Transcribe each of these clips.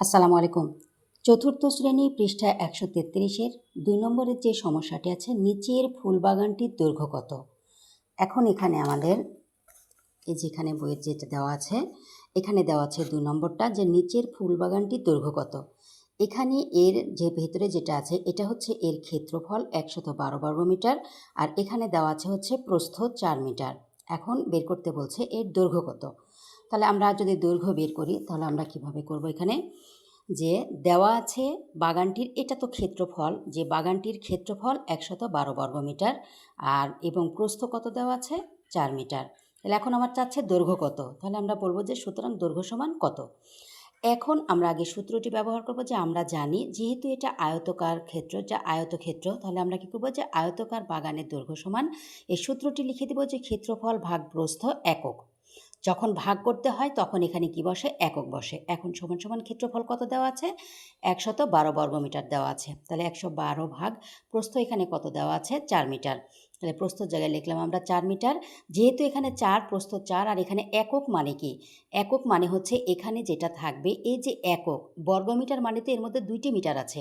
আসসালামু আলাইকুম। চতুর্থ শ্রেণি পৃষ্ঠা একশো তেত্রিশের দুই নম্বরের যে সমস্যাটি আছে, নিচের ফুলবাগানটির দৈর্ঘ্য কত এখন এখানে আমাদের এই যেখানে বইয়ের যেটা দেওয়া আছে, এখানে দেওয়া আছে দুই নম্বরটা যে নিচের ফুলবাগানটির দৈর্ঘ্য কত এখানে এর যে ভেতরে যেটা আছে, এটা হচ্ছে এর ক্ষেত্রফল একশত বারো বর্গমিটার আর এখানে দেওয়া আছে হচ্ছে প্রস্থ চার মিটার। এখন বের করতে বলছে এর দৈর্ঘ্য কত তাহলে আমরা যদি দৈর্ঘ্য বের করি, তাহলে আমরা কীভাবে করব এখানে? যে দেওয়া আছে বাগানটির, এটা তো ক্ষেত্রফল, যে বাগানটির ক্ষেত্রফল একশত বারো বর্গমিটার আর এবং প্রস্থ কত দেওয়া আছে? চার মিটার। তাহলে এখন আমার চাচ্ছে দৈর্ঘ্য কত? তাহলে আমরা বলব যে সুতরাং দৈর্ঘ্য সমান কত? এখন আমরা আগে সূত্রটি ব্যবহার করব যে আমরা জানি যেহেতু এটা আয়তকার ক্ষেত্র, যা আয়তক্ষেত্র, তাহলে আমরা কী করব যে আয়তকার বাগানের দৈর্ঘ্য সমান, এই সূত্রটি লিখে দেবো যে ক্ষেত্রফল ভাগ প্রস্থ একক। যখন ভাগ করতে হয় তখন এখানে কি বসে? একক বসে। এখন সমান সমান ক্ষেত্রফল কত দেওয়া আছে? একশত বারো বর্গমিটার দেওয়া আছে। তাহলে একশো বারো ভাগ প্রস্থ এখানে কত দেওয়া আছে? চার মিটার। তাহলে প্রস্থ জায়গায় লিখলাম আমরা চার মিটার। যেহেতু এখানে চার, প্রস্থ চার, আর এখানে একক মানে কি? একক মানে হচ্ছে এখানে যেটা থাকবে, এই যে একক বর্গমিটার মানে তো এর মধ্যে দুইটি মিটার আছে।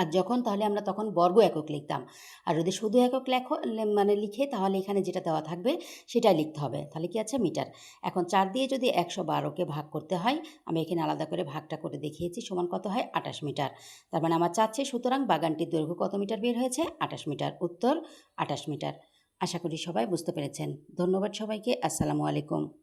আর যখন তাহলে আমরা তখন বর্গ একক লিখতাম। আর যদি শুধু একক লেখো মানে লিখে তাহলে এখানে যেটা দেওয়া থাকবে সেটাই লিখতে হবে। তাহলে কি আছে? মিটার। এখন চার দিয়ে যদি একশো বারোকে ভাগ করতে হয়, আমি এখানে আলাদা করে ভাগটা করে দেখিয়েছি, সমান কত হয়? আঠাশ মিটার। তার মানে আমার চাচ্ছে সুতরাং বাগানটির দৈর্ঘ্য কত মিটার বের হয়েছে? আঠাশ মিটার। উত্তর, আঠাশ মিটার। আশা করি সবাই বুঝতে পেরেছেন। ধন্যবাদ সবাইকে। আসসালামু আলাইকুম।